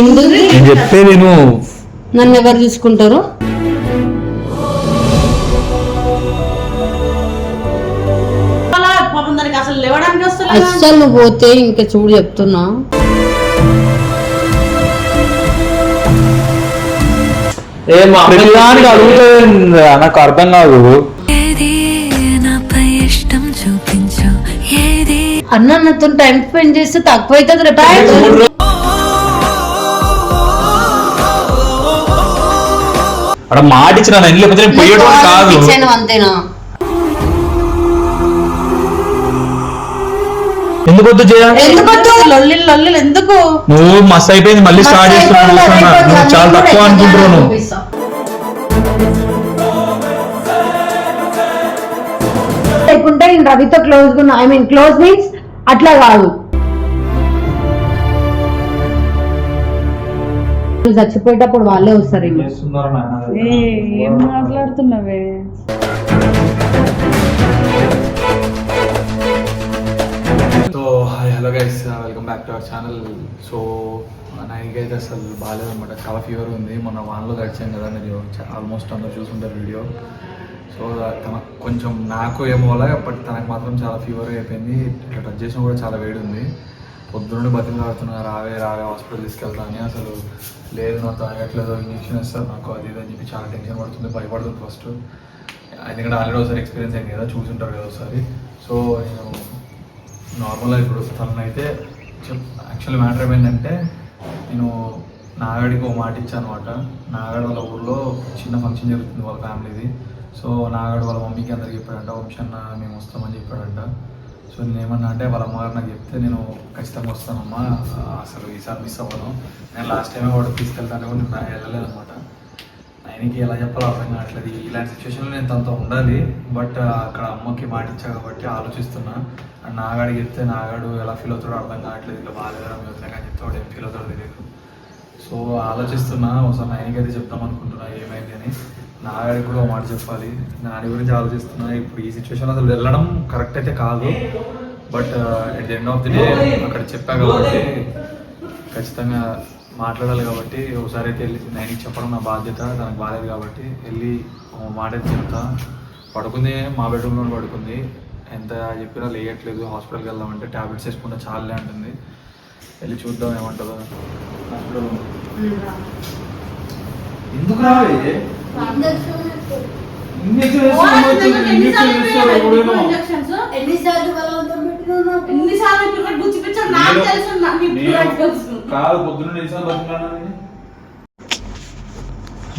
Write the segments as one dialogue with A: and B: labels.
A: ఇందు
B: నేను
A: నన్ను ఎవరు చూసుకుంటారు?
C: అలా పాపం దానికి అసలు లేవడానికి వస్తలేదు.
A: అస్సలు నువ్వు పోతే ఇంకా చూడు చెప్తున్నా.
B: ప్రతిదానికి అడుగుతుంది నాకు అర్థం కాదు.
D: ఏది నాపై ఇష్టం చూపించు ఏది
A: అన్న నాతో టైం స్పెండ్ చేస్తే తక్కువ అవుతుంది రేపు
B: అక్కడ మాట ఇచ్చిన నేను లేకపోతే నేను పోయేటోడు కాదు.
A: ఇచ్చాను అంతేనా?
B: ఎందుకు వద్దు చేయాలి
C: ఎందుకు లొల్లి లొల్లి ఎందుకు?
B: నువ్వు మస్తు అయిపోయింది మళ్ళీ స్టార్ట్ చేస్తున్నావు. నువ్వు చాలా తక్కువ అనుకుంటున్నావు నువ్వు.
A: లేకుంటే నేను రవితో close I mean close means అట్లా కాదు. నువ్వు చచ్చిపోయేటప్పుడు వాళ్ళే వస్తారు
C: ఏం మాట్లాడుతున్నావే?
E: So hi hello guys welcome back to our channel so నైన్కి అయితే అసలు బాగాలేదు అనమాట చాలా ఫీవర్ ఉంది. మొన్న వాన్లో గడిచాం కదా మీరు ఆల్మోస్ట్ అందరూ చూసుంటారు వీడియో సో తన కొంచెం నాకు ఏమో అలా బట్ తనకు మాత్రం చాలా ఫీవర్ అయిపోయింది. ఇట్లా టచ్ చేసినా కూడా చాలా వేడి ఉంది. పొద్దున్నే బతిని ఆడుతున్నా రావే రావే హాస్పిటల్ తీసుకెళ్తా అని అసలు. లేదు నాకు తాగట్లేదు ఇంజక్షన్ ఇస్తారు నాకు అది ఇది అని చెప్పి చాలా టెన్షన్ పడుతుంది భయపడుతుంది ఫస్ట్ ఎందుకంటే ఆల్రెడీ ఒకసారి ఎక్స్పీరియన్స్ అయింది కదా చూసుంటారు కదా ఒకసారి. సో నేను నార్మల్గా ఇప్పుడు తనని అయితే యాక్చువల్ మ్యాటర్ ఏమైందంటే నేను నాగాడికి ఒక మాట ఇచ్చాను అనమాట నాగాడు వాళ్ళ ఊర్లో చిన్న ఫంక్షన్ జరుగుతుంది వాళ్ళ ఫ్యామిలీది సో నాగాడు వాళ్ళ మమ్మీకి అందరికి చెప్పాడంట వంశన్న మేము వస్తామని చెప్పాడంట. సో నేను ఏమన్నా అంటే వాళ్ళ అమ్మగారు నాకు చెప్తే నేను ఖచ్చితంగా వస్తానమ్మా. అసలు ఈసారి మిస్ అవ్వను. నేను లాస్ట్ టైమే వాడు తీసుకెళ్తాను కూడా నేను వెళ్ళలేదు అనమాట ఆయనకి ఎలా చెప్పాలో అర్థం కావట్లేదు. ఇలాంటి సిచ్యువేషన్లో నేను తనతో ఉండాలి. బట్ అక్కడ అమ్మకి మాట ఇచ్చా కాబట్టి ఆలోచిస్తున్నా. అండ్ నాగాడు చెప్తే నాగాడు ఎలా ఫీల్ అవుతాడో అర్థం కావట్లేదు. ఇట్లా బాగాలేదా మీ కానీ చెప్తే ఏం ఫీల్ అవుతాడో తెలియదు. సో ఆలోచిస్తున్నా. ఒకసారి నాయనకైతే అది అనుకుంటున్నా. ఏమైంది అని. నాగాడికి కూడా మాట చెప్పాలి. నాని గురించి ఆలోచిస్తున్నా. ఇప్పుడు ఈ సిచ్యువేషన్ అసలు వెళ్ళడం కరెక్ట్ అయితే కాదు. But at the end of the day అక్కడ చెప్పా కాబట్టి ఖచ్చితంగా మాట్లాడాలి కాబట్టి ఒకసారి అయితే వెళ్ళి నైన్కి చెప్పడం నా బాధ్యత దానికి బాగాలేదు కాబట్టి వెళ్ళి మాట అయితే చెప్తా. పడుకుంది మా బెడ్రూమ్లో పడుకుంది. ఎంత చెప్పినా లేయట్లేదు. హాస్పిటల్కి వెళ్దామంటే ట్యాబ్లెట్స్ వేసుకుంటే చాలే అంటుంది. వెళ్ళి చూద్దాం ఏమంటుందో. హాస్పిటల్
C: ఇప్పుడు తెలుసు.
E: కాదు పొద్దున్న నిలిచిన బతుకున్నానని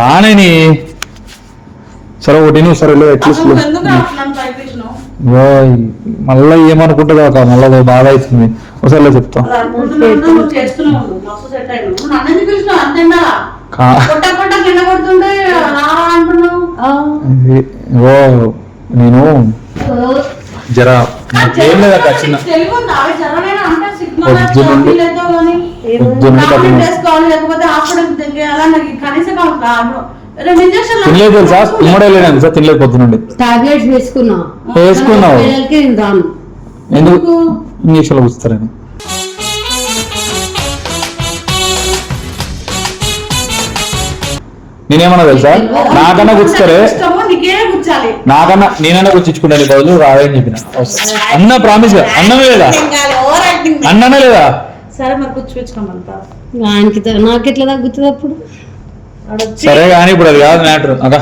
B: నానేని. సరే ఒకటి నువ్వు సరే.
C: ఎందుకు
B: ఓయ్, మళ్ళా ఏమనుకుంటుందో ఒక మళ్ళీ అది బాధ అవుతుంది ఒకసారి చెప్తా.
C: ఎందుకు
B: నేను జర నాకేం లేదు అక్క చిన్న
C: తెలుగు ఉందా? అవి చదవలేనా? అంటే సిగ్నల్
B: పొద్దు
C: లేకపోతే
B: నుండి-
C: లేదో కానీ.
B: పొద్దు నేనేమన్నా తెలుసా? నాకన్నా గుచ్చుతారే? నాకన్నా నేనన్నా గుచ్చించుకుంటాను బదులు రాదని చెప్పిన. అన్న ప్రామిస్గా అన్నమే లేదా? అన్ననే లేదా?
C: సరే మరి గుచ్చిపించుకోమంతా
A: ఆయనకి త- నాకు ఎట్లా తగ్గుతుంది అప్పుడు?
B: సరే కానీ ఇప్పుడు అది కాదు మ్యాటర్ అక్క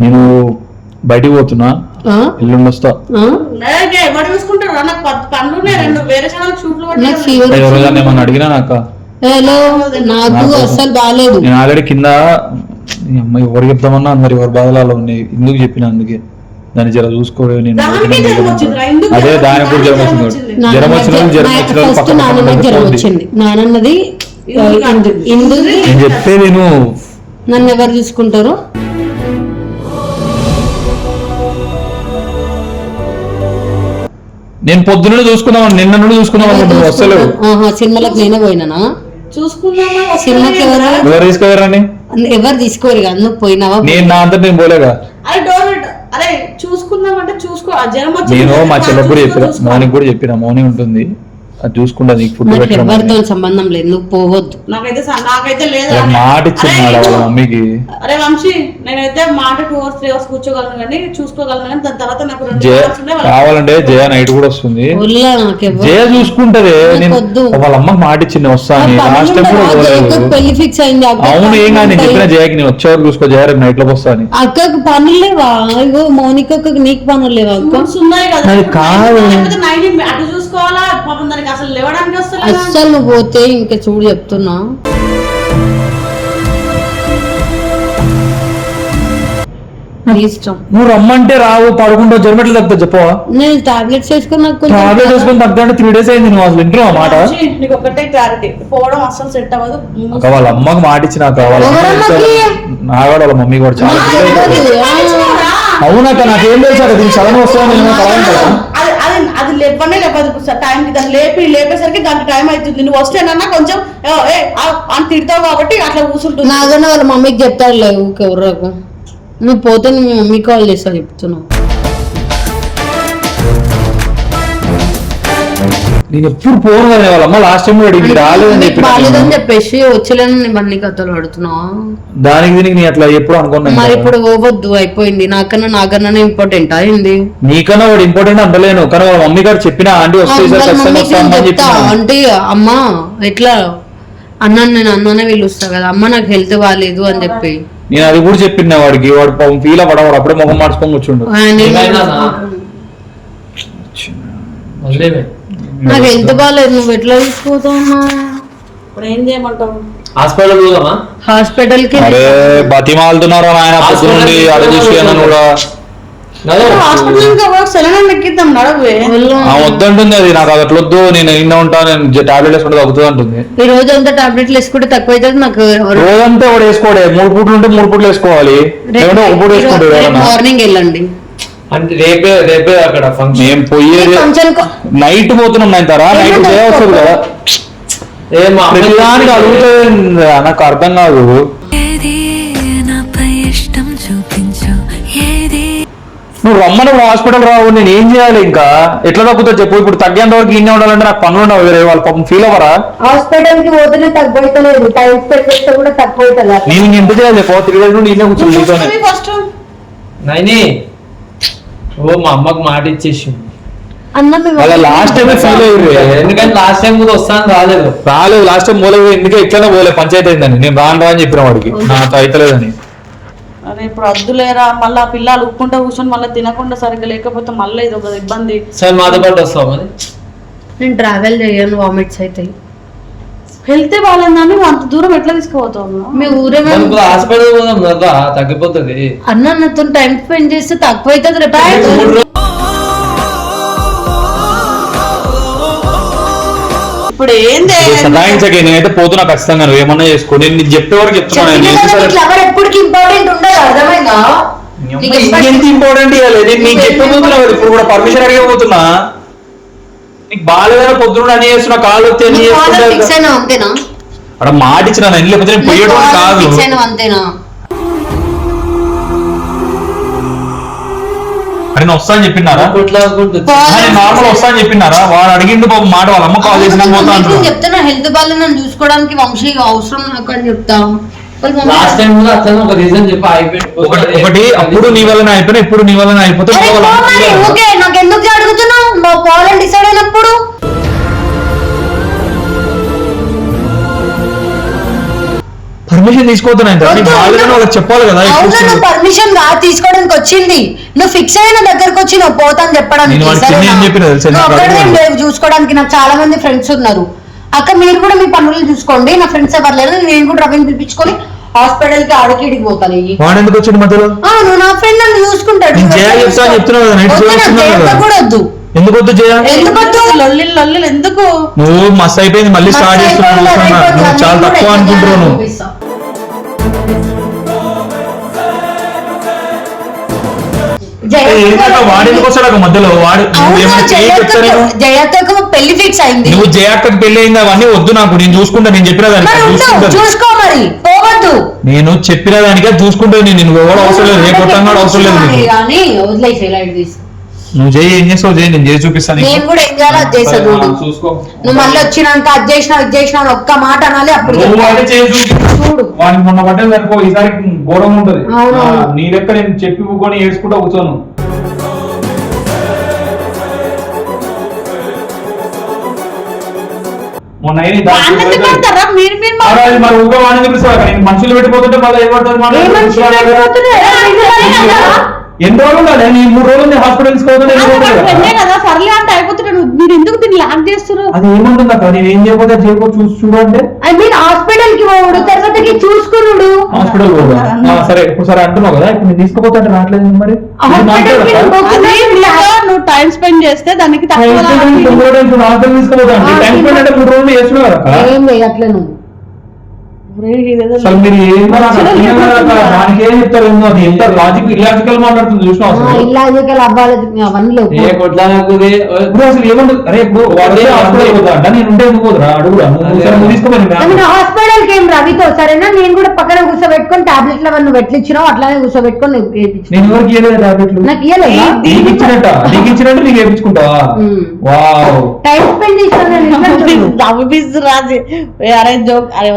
B: నేను బయటికి పోతున్నా? ఎల్లుండి వస్తా
C: నాకు.
A: ఫీవర్
B: ఏమన్నా అడిగినా నాక
A: హలో నాకు అస్సలు బాగాలేదు
B: నేను ఆల్రెడీ కింద అమ్మాయి ఎవరు చెప్తామన్నా అందరు ఎవరి బాధలు అలా ఉన్నాయి ఎందుకు చెప్పిన అందుకే. దాన్ని జర చూసుకోవే నేను అదే దానికి కూడా జ్వరం
C: వచ్చింది?
B: జ్వరం వచ్చిన జ్వరం.
A: వచ్చింది నానన్నది
B: నేను చెప్పేది నువ్వు
A: నన్ను ఎవరు చూసుకుంటారు?
B: నేను పొద్దున్నే చూసుకుందాం నిన్న నుండి వస్తలేవు
A: ఆహా, సినిమాలకు నేనే
C: చూసుకుందామా
A: సినిమాకి ఎవరు?
B: ఎవరు తీసుకువెళ్ళరండి
A: ఎవరు తీసుకోరు ఇక అందుకు పోయినావా?
B: నేను నా అంతా నేను పోలేగా?
C: అరే డోర్. అరే చూసుకుందాం అంటే చూసుకో. ఆ వచ్చింది
B: నేను మా చెల్లెకి కూడా చెప్పిన. మార్నింగ్ కూడా చెప్పిన మార్నింగ్ ఉంటుంది.
E: అది చూసుకుంటా నీకు ఫుడ్
A: నాకు ఎవరితో సంబంధం లేదు నువ్వు పోవద్దు.
C: నాకైతే స- నాకైతే లేదు
E: మాట ఇచ్చింది వాళ్ళ మమ్మీకి.
C: అరే వంశీ నేనైతే మాట టూ అవర్స్ త్రీ అవర్స్ కూర్చోగలను కానీ చూసుకోగలను కానీ దాని తర్వాత నాకు రెండు
E: జయ
C: hours ఉండే వాళ్ళ-
E: కావాలంటే జయ నైట్ కూడా వస్తుంది.
A: ఒళ్ళా
E: జయ చూసుకుంటది నేను
A: వద్దు.
E: వాళ్ళ అమ్మకి మాట ఇచ్చింది వస్తా అని. లాస్ట్ టైం కూడా
A: ఉండదా?
E: పోలేదు
A: అక్కకు పెళ్ళి ఫిక్స్ అయింది అక్క
E: అవును ఏం కాదు నేను చెప్పిన జయకి నేను వచ్చేవారు చూసుకో జయ రేపు నైట్లోకి వస్తా అని.
A: అక్కకు పనులు లేవా? ఇగో మౌనికకు నీకు పనులు లేవా? అక్క
C: రూమ్స్ ఉన్నాయి కదా.
E: అది కాదు.
C: లేకపోతే నైట్ అటు చూసుకోవాలా పాపం దానికి అసలు లేవడానికి వస్తలేదు?
A: అస్సలు నువ్వు పోతే ఇంకా చూడు చెప్తున్నా. నీ ఇష్టం.
E: నువ్వు రమ్మంటే రావు పడుకుంటా జర్మెట్లు తగ్గుతా చెప్పవా
A: నేను టాబ్లెట్స్ వేసుకుని నాకు కొంచెం
E: తగ్గంటే త్రీ డేస్ అయింది నువ్వు అసలు మాట?
C: వంశీ, నీకు ఒకటే క్లారిటీ పోవడం అస్సలు సెట్ అవ్వదు.
E: అక్క వాళ్ళ అమ్మకి మాట ఇచ్చిన అక్క వాళ్ళ అమ్మ
A: ఎవరమ్మకి?
E: నా కూడా వాళ్ళ మమ్మీ కూడా చాలా. అవునక్క నాకేం తెలుసు అక్క దీనికి నేను కలవను కదా
C: అది లేవనే లేవదు. సార్ టైంకి దాన్ని లేపి లేపేసరికి దానికి టైం అవుతుంది నువ్వు వస్తేనన్నా కొంచెం ఏ, అని తిడతావు కాబట్టి అట్లా కూర్చుంటుంది
A: నాగన్న వాళ్ళ మమ్మీకి చెప్తారు లేవు ఎవరు నువ్వు పోతే మీ మమ్మీ కాల్ చేస్తా చెప్తున్నావు.
E: నేను ఎప్పుడు పోను వాళ్ళ అమ్మ లాస్ట్ టైం కూడా అడిగింది రాలేదని చెప్పి
A: బాగాలేదని చెప్పేసి వచ్చేలేని ఇవన్నీ కథలు పడుతున్నావా
E: దానికి దీనికి నేను అట్లా ఎప్పుడు అనుకున్నాను
A: మరి. ఇప్పుడు పోవద్దు అయిపోయింది. నాకన్నా నాకన్నా ఇంపార్టెంట్ అయింది
E: నీకన్నా వాడు ఇంపార్టెంట్ అంటలేను కానీ వాళ్ళ మమ్మీ గారు చెప్పిన ఆంటీ వస్తే
A: అంటే అమ్మా ఎట్లా? అన్నాను నేను అన్ననే పిలుస్తా కదా అమ్మ నాకు హెల్త్ బాగాలేదు అని చెప్పి.
E: నేను అది కూడా చెప్పిన వాడికి వాడు పాపం ఫీల్ అవ్వడం వాడు అప్పుడే ముఖం మార్చుకొని కూర్చుండు.
A: నాకు హెల్త్ బాగాలేదు నువ్వు ఎట్లా తీసుకుపోతావు
C: ఇప్పుడు ఏం చేయమంటావు?
B: హాస్పిటల్ పోదామా?
A: హాస్పిటల్కి
E: అరే బతిమాలుతున్నారు పొద్దునుండి అడ కూడా వద్దంటుంది అది నాకు అది అట్లొద్దు నేను ఇన్న ఉంటా నేను టాబ్లెట్ వేసుకుంటే తగ్గుతుంది అంటుంది.
A: ఈ రోజు అంతా టాబ్లెట్లు వేసుకుంటే తక్కువ అవుతుంది నాకు
E: రోజంతా వాడు వేసుకోడే మూడు పూట్లు ఉంటే మూడు పూట్లు వేసుకోవాలి.
A: మార్నింగ్ వెళ్ళండి.
B: అంటే రేపే రేపే అక్కడ ఫంక్షన్
E: మేము పోయేది నైట్ పోతున్నాం నైన్ తరా నైట్ వస్తుంది కదా. ప్రతిదానికి అడుగుతుంది నాకు అర్థం కాదు. నువ్వు రమ్మని హాస్పిటల్ రావు నేను ఏం చేయాలి ఇంకా? ఎట్లా తగ్గుతా చెప్పు ఇప్పుడు తగ్గేంత వరకు ఇన్నే ఉండాలంటే నాకు పనులు ఉండవు వేరే వాళ్ళు పాపం ఫీల్ అవ్వరా?
A: హాస్పిటల్కి పోతేనే అవుతలేదు టైం స్పెండ్ చేస్తే కూడా తక్కువ అవుతుంది
E: నేను ఎంత చేయాలి చెప్పు త్రీ డేస్ నుండి ఇన్నే కూర్చొని నీతోనే.
C: ఫస్ట్
B: నైని ఓ మా అమ్మకు మాట ఇచ్చేసి
E: వాళ్ళ లాస్ట్ టైం ఫీల్ అయ్యి
B: ఎందుకంటే లాస్ట్ టైం కూడా వస్తాను రాలేదు.
E: రాలేదు లాస్ట్ టైం పోలేదు ఎందుకే ఎట్లనే పోలే పంచాయతీ అయిందని. నేను రాను రా అని చెప్పిన వాడికి. నాకు అయితలేదని.
C: అరే ఇప్పుడు అద్దులేరా మళ్ళీ ఆ పిల్లలు ఉక్కుంటా కూర్చొని మళ్ళీ తినకుండా సరిగ్గా లేకపోతే మళ్ళీ ఇది ఒక ఇబ్బంది.
B: సరే మాతో పాటు వస్తావు మరి?
A: నేను ట్రావెల్ చేయను వామిట్స్ అవుతాయి.
C: హెల్త్ బాగాలేదని నువ్వు అంత దూరం ఎట్లా తీసుకుపోతావు
A: మీ ఊరేమో
B: మనకు హాస్పిటల్ పోదాం కదా తగ్గిపోతుంది.
A: అన్న నాతో టైం స్పెండ్ చేస్తే తక్కువ అవుతుంది రేపు
C: ఇప్పుడు ఏంది
E: సదాయించకే నేనైతే పోతున్నా ఖచ్చితంగా నువ్వు ఏమన్నా చేసుకో. నేను నీకు చెప్పే వరకు చెప్తున్నా నేను. ఎన్నిసార్లు-
A: ఫ్లవర్ ఎప్పటికి ఇంపార్టెంట్ ఉండదు అర్థమైందా? నీకు
E: ఇంకెంత ఇంపార్టెంట్ ఇవ్వాలి? నేను నీకు చెప్పబోతున్నా కదా, ఇప్పుడు కూడా పర్మిషన్ అడిగబోతున్నా బాగాలేదని పొద్దున్న అని చేస్తున్నా కాళ్ళు అన్ని
A: అయినా అంతేనా?
E: అక్కడ మాట ఇచ్చిన నేను లేకపోతే నేను కాదు.
A: ఫిక్స్ అయినా అంతేనా?
E: అని నేను వస్తా అని చెప్పినారా నార్మల్ వస్తా అని చెప్పినారా వాడు అడిగిండు బాబు మాట వాళ్ళ అమ్మ కాల్ చేసి నేను పోతా
A: నేను
E: అంటున్నా
A: చెప్తున్నా హెల్త్ బాగాలేదు నన్ను చూసుకోవడానికి వంశీ అవసరం నాకు అని చెప్తా. వాళ్ళ మమ్మీ-
B: లాస్ట్ టైం కూడా అతను ఒక రీజన్ చెప్పి
E: ఒకటి ఒకటి అప్పుడు నీ వల్లనే అయిపోయినా ఇప్పుడు నీ వల్లనే అయిపోతే
A: ఓకే నాకు ఎందుకు అడుగుతున్నావు? మా పోవాలని డిసైడ్ అయినప్పుడు.
E: పర్మిషన్ బాగాలేదని వాళ్ళకి చెప్పాలి కదా
A: పర్మిషన్ తీసుకోవడానికి వచ్చింది. నువ్వు ఫిక్స్ అయిన దగ్గరకు వచ్చి నువ్వు పోతాను చెప్పడానికి చూసుకోవడానికి. నాకు చాలా మంది ఫ్రెండ్స్ ఉన్నారు. అక్క మీరు కూడా మీ పనులు చూసుకోండి. నా ఫ్రెండ్స్ ఎవరు లేరు. నేను కూడా రవిని పిలిపించుకొని హాస్పిటల్కి ఆడికిడికి పోతాను.
E: వాడు ఎందుకు వచ్చింది మధ్యలో?
A: ఆ, నువ్వు నా ఫ్రెండ్ నన్ను చూసుకుంటాడు.
E: నేను జయ చెప్తా అని చెప్తున్నావు కదా, నైట్
A: వద్దు,
E: జయ
A: నాకు
E: వస్తున్నావు
A: జయ
E: కదా.
A: కూడా వద్దు.
E: ఎందుకు వద్దు జయ?
A: ఎందుకు
C: లొల్లి లొల్లి ఎందుకు?
E: నువ్వు మస్తు అయిపోయింది మళ్ళీ స్టార్ట్ చేస్తున్నావు
A: మస్తు
E: చూస్తున్నా.
A: అయిపోయింది,
E: నువ్వు చాలా తక్కువ అనుకుంటున్నావు నువ్వు.
A: చూపిస్తా. జయ
E: ఏంటంటే వాడు ఎందుకు వస్తాడు అక్క మధ్యలో వాడు
A: పెళ్ళి ఫిక్స్ అయింది.
E: నువ్వు జయాక్కకి పెళ్ళి అయింది అవన్నీ వద్దు నాకు. నేను చూసుకుంటా నేను చెప్పిన దానికి. అది
A: చూసుకో మరి. పోవద్దు.
E: నేను చెప్పిన దానికే చూసుకుంటే నేను. ఎవరు అవసరం లేదు. ఏ కొట్టంగా అవసరం లేదు
A: కానీ
E: నువ్వు చేయి ఏం చేస్తావు? చేయి నేను చేసి చూపిస్తాను
A: నేను కూడా ఏం చేయాలో? అది చేస్తా చూడు.
E: చూసుకో.
A: నువ్వు మళ్ళీ వచ్చినాక అది చేసినావు ఇది చేసినావు అని ఒక్క మాట అనాలి అప్పుడు.
E: చేసి
A: చూడు.
E: వాడికి మొన్న పడ్డది సరిపో ఈసారి ఘోరం ఉంటది. నీ లెక్క నేను చెప్పి ఊకొని ఏడ్చుకుంటా కూర్చోను. మొన్న?
C: మీరు మీరు
E: మరి ఊగా వాడిని నేను మనుషులు పెట్టిపోతుంటే మళ్ళీ? ఎన్ని రోజులు ఉండాలి? నీ మూడు రోజులు హాస్పిటల్ తీసుకోవద్దు
C: అది వాడు ఫ్రెండే కదా. సర్లే అంటే అయిపోతున్నాడు మీరు ఎందుకు దీన్ని లాక్ చేస్తున్నారు?
E: అది ఏముంటుంది అక్క నేను ఏం చేయకపోతే చేయకపోతే చూసి చూడంటే
A: ఐ మీన్ హాస్పిటల్కి పోవుడు తర్వాతకి చూసుకున్నాడు.
E: హాస్పిటల్ పోదా సరే ఇప్పుడు సరే అంటున్నావు కదా ఇప్పుడు నేను తీసుకోపోతే అంటే రావట్లేదు మరి?
C: నువ్వు టైం స్పెండ్ చేస్తే దానికి తక్కువ
E: తీసుకోపోతా టైం స్పెండ్ అంటే మూడు రోజులు చేస్తున్నావు కదా.
A: ఏం
E: అసలు మీరు ఏం నాకు అర్థం కాదు అక్క. దానికి ఏం చెప్తారు ఏందో అది? ఎంత లాజిక్ ఇలాజికల్ మాట్లాడుతుంది అసలు?
A: అవ్వాలి.
B: ఏ
E: ఇప్పుడు అసలు అరే ఇప్పుడు హాస్పిటల్ పోతా అంట నేను ఉంటే ఎందుకు పోతురా అడుగురా నువ్వు సరే నువ్వు తీసుకోమని
A: ఐ మీన్ హాస్పిటల్కి ఏం రవితో సరేనా? నేను కూడా పక్కన కూర్చోబెట్టుకొని టాబ్లెట్లు అవన్నీ వెట్లిచ్చినావు అట్లానే కూర్చోబెట్టుకొని నేను వేయించిన.
E: నేను ఎవరికి ఇవ్వలేదు టాబ్లెట్లు
A: నాకు ఇయ్యలేదా?
E: నీకు ఇచ్చినట్ట? నీకు ఇచ్చినట్టు నీకు వేయించుకుంటావా?
A: మ్మ్.
E: వావ్.
A: టైం స్పెండ్ చేసిన
C: నవ్విస్తు రాజు. అరే జోక్. అరే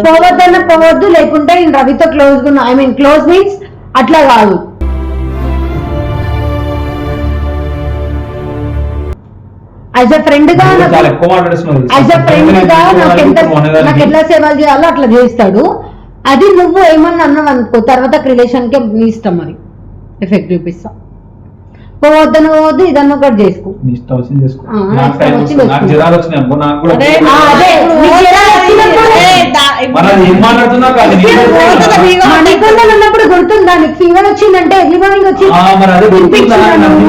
C: వద్దు.
A: పోవద్దన్న పోవద్దు లేకుంటే నేను రవితో క్లోజ్గా ఐ మీన్ క్లోజ్ మీన్స్ అట్లా కాదు. యాజ్ ఎ
E: ఫ్రెండ్గా
A: యాజ్ ఎ ఫ్రెండ్గా నాకు ఎంత నాకు ఎట్లా సేవలు చేయాలో అట్లా చేస్తాడు అది నువ్వు ఏమన్నా అన్నావు అనుకో తర్వాత రిలేషన్కి నీ ఇష్టం మరి ఎఫెక్ట్ చూపిస్తా. పోవద్దను పోవద్దు ఇదన్నా ఒకటి చేసుకో. అదే నీకు జ్వరాలు వచ్చినప్పుడు-
C: ఏ, దా-
E: మరి అది ఏం మాట్లాడుతున్నా కాదు నీ
C: ఇప్పుడు పోతుందా నీకు?
A: మణికొండలు ఉన్నప్పుడు గుర్తుందా? నీకు ఫీవర్ వచ్చిందంటే ఎర్లీ మార్నింగ్ వచ్చి.
E: నువ్వు?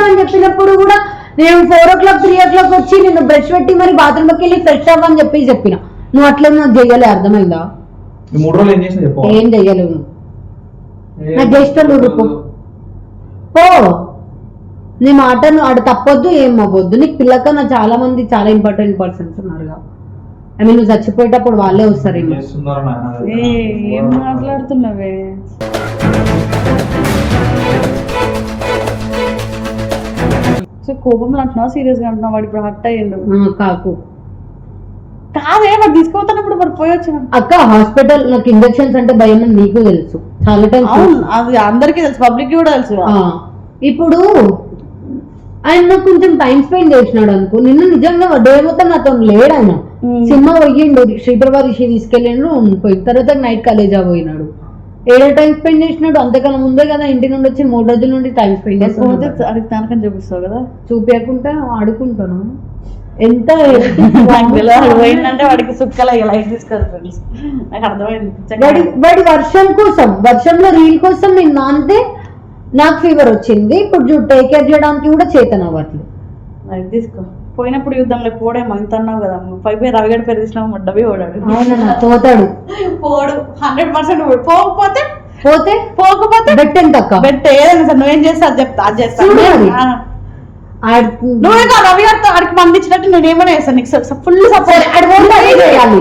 A: అని చెప్పినప్పుడు కూడా నేను four o'clock three o'clock వచ్చి నేను బ్రష్ పెట్టి మరి బాత్రూమ్లోకి వెళ్ళి ఫ్రెష్ అవ్వని చెప్పి చెప్పిన. నువ్వు అట్లా నాకు చెయ్యలే అర్థమైందా?
E: మూడు రోజులు ఏం చేసినా చెప్పు.
A: ఏం చెయ్యలేవు నువ్వు. నాకు చేస్తాను ఊరుకో పో. నీ మాట నువ్వు ఆడ తప్పొద్దు ఏం అవ్వద్దు. నీకు పిల్లకన్నా చాలా మంది చాలా ఇంపార్టెంట్ పర్సన్స్ ఉన్నారుగా. ఐ మీన్ నువ్వు చచ్చిపోయేటప్పుడు వాళ్ళే వస్తారు
E: ఏం
C: మాట్లాడుతున్నావే? సో కోపంలో అంటున్నావు? సీరియస్గా అంటున్నావు? వాడు ఇప్పుడు హట్ అయ్యిండు.
A: కాకు.
C: కాదే వాడు తీసుకోపోతున్నప్పుడు వాడు పోయి వచ్చిన
A: అక్క హాస్పిటల్ నాకు ఇంజెక్షన్స్ అంటే భయం అని నీకు తెలుసు. చాలా టైం
C: అవును అది అందరికీ తెలుసు పబ్లిక్ కూడా తెలుసు.
A: ఇప్పుడు ఆయన నాకు కొంచెం టైం స్పెండ్ చేసినాడు అనుకో. నిన్ను నిజంగా డే మొత్తం నాతో లేడు ఆయన. సినిమా పోయిండు శ్రీప్రభా రిషి తీసుకెళ్ళిండు పోయిన తర్వాత నైట్ కాలేజా పోయినాడు. ఏదో టైం స్పెండ్ చేసినాడు? అంతకన్నా ముందే కదా ఇంటి నుండి వచ్చి మూడు రోజుల నుండి టైం స్పెండ్
C: అడిగి తనకని చూపిస్తావు కదా?
A: చూపించకుండా ఆడుకుంటాను. ఎంత
C: పోయిందంటే వాడికి సుక్కల లైట్ ఫ్రెండ్స్. నాకు అర్థమైంది
A: వాడి వాడి వర్షం కోసం వర్షంలో రీల్ కోసం నేను నాంతే నాకు ఫీవర్ వచ్చింది. ఇప్పుడు టేక్ కేర్ చేయడానికి కూడా చేతన అవ్వట్లేదు
C: తీసుకో. పోయినప్పుడు యుద్ధంలో పోడేమో ఇంత అన్నావు కదా పై పేరు రవిగడ పేరు తీసినావు డబ్బి ఓడాడు
A: అవునన్నా పోతాడు.
C: పోడు హండ్రెడ్ పర్సెంట్ పోకపోతే
A: పోతే
C: పోకపోతే
A: బెట్ ఎంత
C: బెట్ ఏదైనా సార్ నువ్వేం చేస్తా అది చెప్తా అది చేస్తా నువ్వే కాదు రవి గారితో ఆడికి పంపించినట్టు నేను ఏమైనా చేస్తాను? నీకు ఫుల్ సపోర్ట్.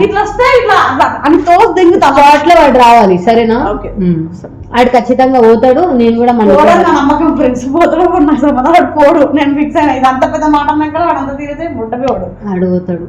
C: ఇట్లా వస్తే ఇట్లా అట్లా. అని తోసి దింగుతా.
A: స్పాట్లో వాడు రావాలి సరేనా. ఆడు ఖచ్చితంగా పోతాడు నేను కూడా మన
C: నమ్మకం ఫ్రెండ్స్ పోతాడు నాకు సంబంధం వాడు పోడు. నేను ఫిక్స్ అయినా. ఇది అంత పెద్ద మాట అన్నాక వాడు అంత తీరితే ముట్టపోడు
A: ఆడు పోతాడు.